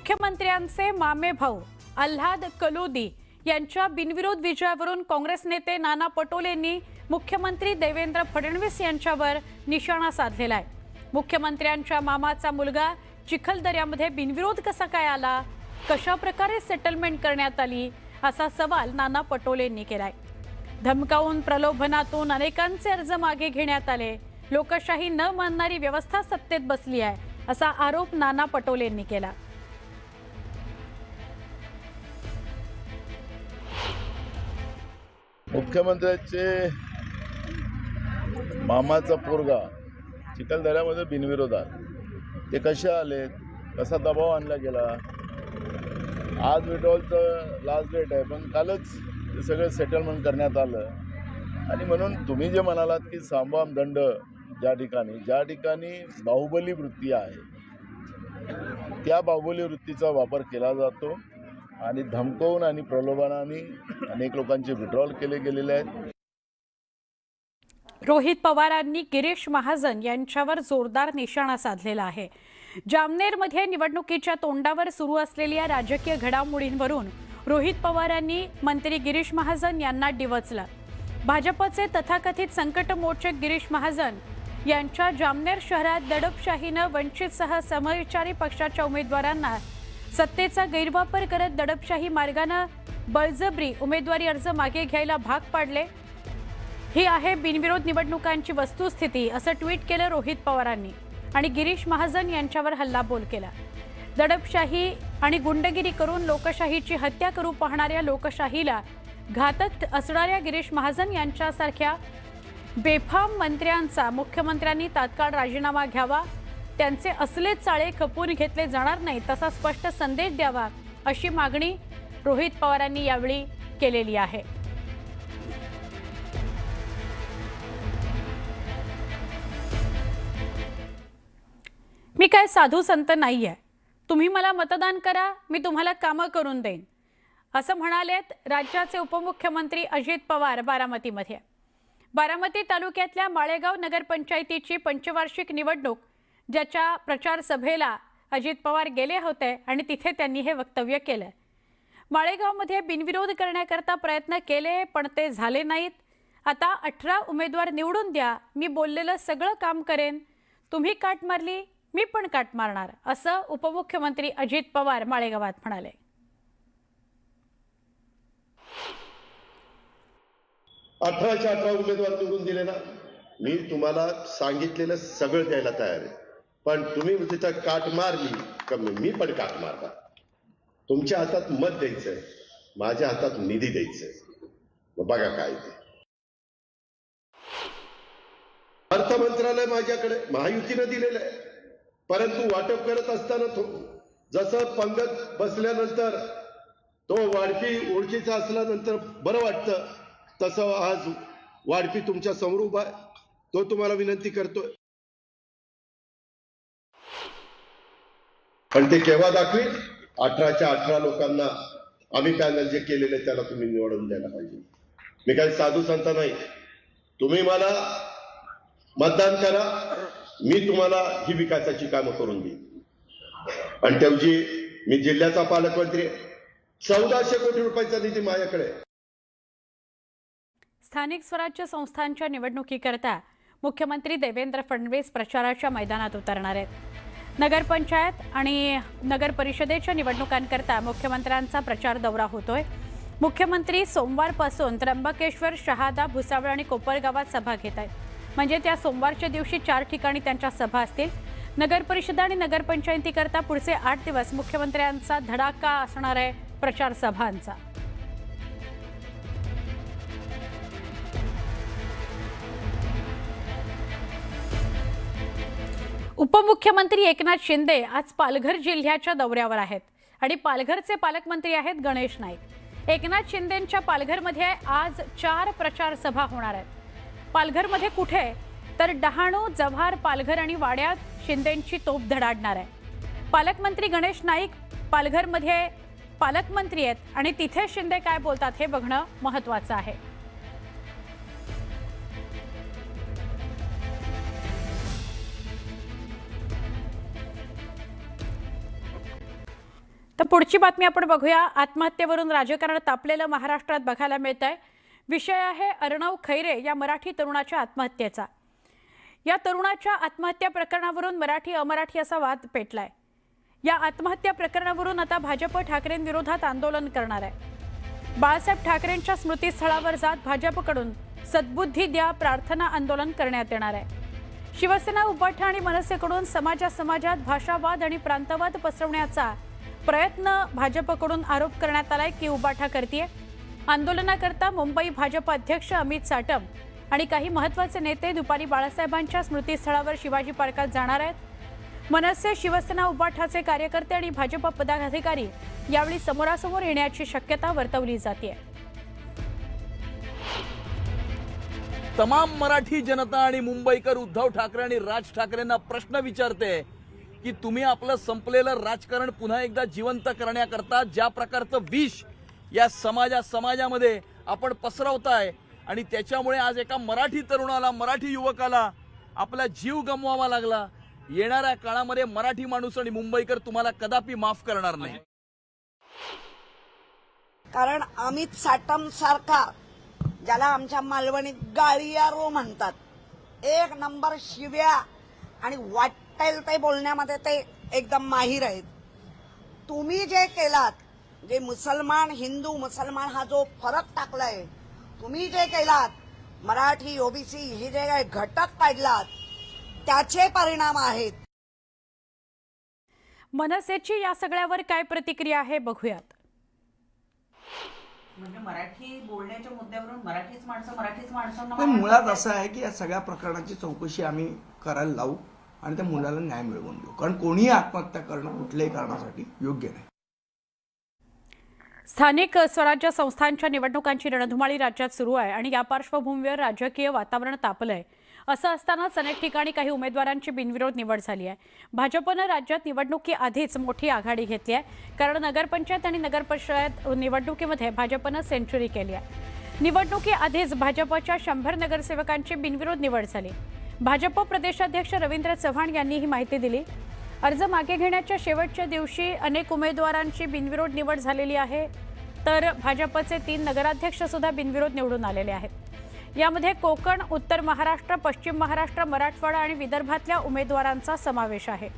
मुख्यमंत्र्यांचे मामे भाऊ आल्हाद कलोदी यांच्या बिनविरोध विजयावरून काँग्रेस नेते नाना पटोलेंनी मुख्यमंत्री देवेंद्र फडणवीस यांच्यावर निशाणा साधलेला आहे. मुख्यमंत्र्यांच्या मामाचा मुलगा चिखलदऱ्यामध्ये बिनविरोध कसा काय आला? कशा प्रकारे सेटलमेंट करण्यात आली? असा सवाल नाना पटोलेंनी केलाय. धमकावून प्रलोभनातून अनेकांचे अर्ज मागे घेण्यात आले. लोकशाही न मानणारी व्यवस्था सत्तेत बसली आहे असा आरोप नाना पटोलेंनी केला. मुख्यमंत्र्याचे मामाचा पोरगा चिखलदऱ्यामध्ये बिनविरोधात. ते कसे आले? कसा दबाव आणला गेला? आज विड्रॉलचं लास्ट डेट आहे पण कालच ते सगळं सेटलमेंट करण्यात आलं. आणि म्हणून तुम्ही जे म्हणालात की सांबाम दंड ज्या ठिकाणी ज्या ठिकाणी बाहुबली वृत्ती आहे त्या बाहुबली वृत्तीचा वापर केला जातो. आणि धमकवून आणि प्रलोभनाने अनेक लोकांचे विड्रॉल केले गेलेले आहेत. रोहित पवारांनी गिरीश महाजन यांच्यावर जोरदार निशाणा साधलेला आहे. जामनेरमध्ये निवडणुकीच्या तोंडावर सुरू असलेल्या राजकीय घडामोडींवरून रोहित पवारांनी मंत्री गिरीश महाजन यांना डिवचलं. भाजपचे तथाकथित संकट मोर्चे गिरीश महाजन यांच्या जामनेर शहरात दडपशाहीनं वंचितसह समविचारी पक्षाच्या उमेदवारांना सत्तेचा गैरवापर करत दडपशाही मार्गानं बळजबरी उमेदवारी अर्ज मागे घ्यायला भाग पाडले. ही आहे बिनविरोध निवडणुकांची वस्तुस्थिती असं ट्विट केलं रोहित पवारांनी आणि गिरीश महाजन यांच्यावर हल्लाबोल केला. दडपशाही आणि गुंडगिरी करून लोकशाहीची हत्या करू पाहणाऱ्या लोकशाहीला घातक असणाऱ्या गिरीश महाजन यांच्यासारख्या बेफाम मंत्र्यांचा मुख्यमंत्र्यांनी तात्काळ राजीनामा घ्यावा त्यांचे असले चाळे खपून घेतले जाणार नाही तसा स्पष्ट संदेश द्यावा अशी मागणी रोहित पवारांनी यावेळी केलेली आहे. मी काय साधू संत नाही आहे तुम्ही मला मतदान करा मी तुम्हाला कामं करून देईन. असं म्हणालेत राज्याचे उपमुख्यमंत्री अजित पवार बारामतीमध्ये. बारामती तालुक्यातल्या माळेगाव नगरपंचायतीची पंचवार्षिक निवडणूक ज्याच्या प्रचार सभेला अजित पवार गेले होते आणि तिथे त्यांनी हे वक्तव्य केलं. माळेगावमध्ये बिनविरोध करण्याकरता प्रयत्न केले पण ते झाले नाहीत. आता अठरा उमेदवार निवडून द्या मी बोललेलं सगळं काम करेन. तुम्ही काट मारली मी पण काट मारणार असं उपमुख्यमंत्री अजित पवार माळेगावात म्हणाले. अठराशे अठरा उमेदवार निवडून दिले ना मी तुम्हाला सांगितलेलं सगळं द्यायला तयार आहे. पण तुम्ही तिथं काट मारली का मी पण काट मारणार. तुमच्या हातात मत द्यायचंय. माझ्या हातात निधी द्यायचंय. मग बघा काय ते. अर्थ मंत्रालय माझ्याकडे महायुतीनं दिलेलं आहे. परंतु वाटप करत असताना तो जसं पंगत बसल्यानंतर तो वाढपी ओळखीचा असल्यानंतर बरं वाटतं तसं आज वाढपी तुमच्यासमोर उभा आहे. तो तुम्हाला विनंती करतोय. पण ते केव्हा दाखवेल? अठराच्या अठरा लोकांना आम्ही पॅनल जे केलेले त्याला तुम्ही निवडून द्यायला पाहिजे. मी काही साधू संत नाही. तुम्ही मला मतदान करा मी तुम्हाला ही विकासाची कामं करून देईन. आणि तेवजी मी जिल्ह्याचा पालकमंत्री चौदाशे कोटी रुपयाचा निधी माझ्याकडे स्थानिक स्वराज्य संस्थांच्या निवडणुकीकरता मुख्यमंत्री देवेंद्र फडणवीस प्रचाराच्या मैदानात उतरणार आहेत. नगरपंचायत आणि नगर परिषदेच्या निवडणुकांकरता मुख्यमंत्र्यांचा प्रचार दौरा होतोय. मुख्यमंत्री सोमवारपासून त्र्यंबकेश्वर शहादा भुसावळ आणि कोपरगावात सभा घेत आहेत. म्हणजे त्या सोमवारच्या दिवशी चार ठिकाणी त्यांच्या सभा असतील. नगर परिषद आणि नगरपंचायतीकरता पुढचे आठ दिवस मुख्यमंत्र्यांचा धडाका असणार आहे प्रचार सभांचा. उपमुख्यमंत्री एकनाथ शिंदे आज पालघर जिल्ह्याच्या दौऱ्यावर आहेत. आणि पालघरचे पालकमंत्री आहेत गणेश नाईक. एकनाथ शिंदेंच्या पालघरमध्ये आज चार प्रचार सभा होणार आहेत. पालघरमध्ये कुठे तर डहाणू जव्हार पालघर आणि वाड्यात शिंदेंची तोप धडाडणार आहे. पालकमंत्री गणेश नाईक पालघरमध्ये पालकमंत्री आहेत आणि तिथे शिंदे काय बोलतात हे बघणं महत्त्वाचं आहे. तर पुढची बातमी आपण बघूया. आत्महत्येवरून राजकारण तापलेलं महाराष्ट्रात बघायला मिळत आहे विषय आहे अर्णव खैरे या मराठी तरुणाच्या आत्महत्येचा. या तरुणाच्या आत्महत्या प्रकरणावरून मराठी अमराठी असा वाद पेटलाय. या आत्महत्या प्रकरणावरून आता भाजप ठाकरेंविरोधात आंदोलन करणार आहे. बाळासाहेब ठाकरेंच्या स्मृतीस्थळावर जात भाजपकडून सद्बुद्धी द्या प्रार्थना आंदोलन करण्यात येणार आहे. शिवसेना उपाठा आणि मनसेकडून समाजा समाजात भाषावाद आणि प्रांतवाद पसरवण्याचा प्रयत्न भाजपकडून आरोप करण्यात आलाय की उबाठा करतीये. आंदोलनाकरता मुंबई भाजप अध्यक्ष अमित साटम आणि काही महत्त्वाचे नेते दुपारी बाळासाहेबांच्या स्मृतीस्थळावर शिवाजी पार्कात जाणार आहेत. मनसे शिवसेना उबाठाचे कार्यकर्ते आणि भाजप पदाधिकारी यावेळी समोरासमोर येण्याची शक्यता वर्तवली जाते तमाम मराठी जनता आणि मुंबईकर उद्धव ठाकरे आणि राज ठाकरेंना प्रश्न विचारते की तुम्ही आपलं संपलेलं राजकारण पुन्हा एकदा जिवंत करण्याकरता ज्या प्रकारचं विष या समाजा समाजामध्ये आपण पसरवताय आणि त्याच्यामुळे आज एका मराठी तरुणाला मराठी युवकाला आपला जीव गमवावा लागला. येणाऱ्या काळामध्ये मराठी माणूस आणि मुंबईकर तुम्हाला कदापि माफ करणार नाही. कारण अमित साटम सारखा ज्याला आमच्या मालवणीत गाळियारो म्हणतात एक नंबर शिव्या आणि वाट वाटेल ते बोलण्यामध्ये ते एकदम माहीर आहेत. तुम्ही जे केलात जे मुसलमान हिंदू मुसलमान हा जो फरक टाकलाय तुम्ही जे केलात मराठी ओबीसी हे जे काही घटक काढलात त्याचे परिणाम आहेत. मनसेची या सगळ्यावर काय प्रतिक्रिया आहे बघूयात. म्हणजे मराठी बोलण्याच्या मुद्द्यावरून मराठीच माणसं मराठीच माणसांना पण मुळात असं आहे की या सगळ्या प्रकरणाची चौकशी आम्ही करायला लावू. आणि त्या मुलाला न्याय मिळवून देऊ. कारण कोणीही आत्महत्या करणं कुठल्याही कारणासाठी योग्य नाही. स्थानिक स्वराज्य संस्थांच्या निवडणुकांची रणधुमाळी राज्यात सुरू आहे आणि या पार्श्वभूमीवर राजकीय वातावरण तापलं आहे असं असतानाच अनेक ठिकाणी काही उमेदवारांची बिनविरोध निवड झाली आहे. भाजपनं राज्यात निवडणुकीआधीच मोठी आघाडी घेतली आहे. कारण नगरपंचायत आणि नगरपरिषद निवडणुकीमध्ये भाजपनं सेंचुरी केली आहे. निवडणुकीआधीच भाजपच्या शंभर नगरसेवकांची बिनविरोध निवड झाली. भाजप प्रदेशाध्यक्ष रवींद्र चव्हाण यांनी ही माहिती दिली. अर्ज मागे घेण्याच्या शेवटच्या दिवशी अनेक उमेदवारांची बिनविरोध निवड झालेली आहे. तर भाजपचे तीन नगराध्यक्ष सुद्धा बिनविरोध निवडून आलेले आहेत. यामध्ये कोकण उत्तर महाराष्ट्र पश्चिम महाराष्ट्र मराठवाडा आणि विदर्भातल्या उमेदवारांचा समावेश आहे.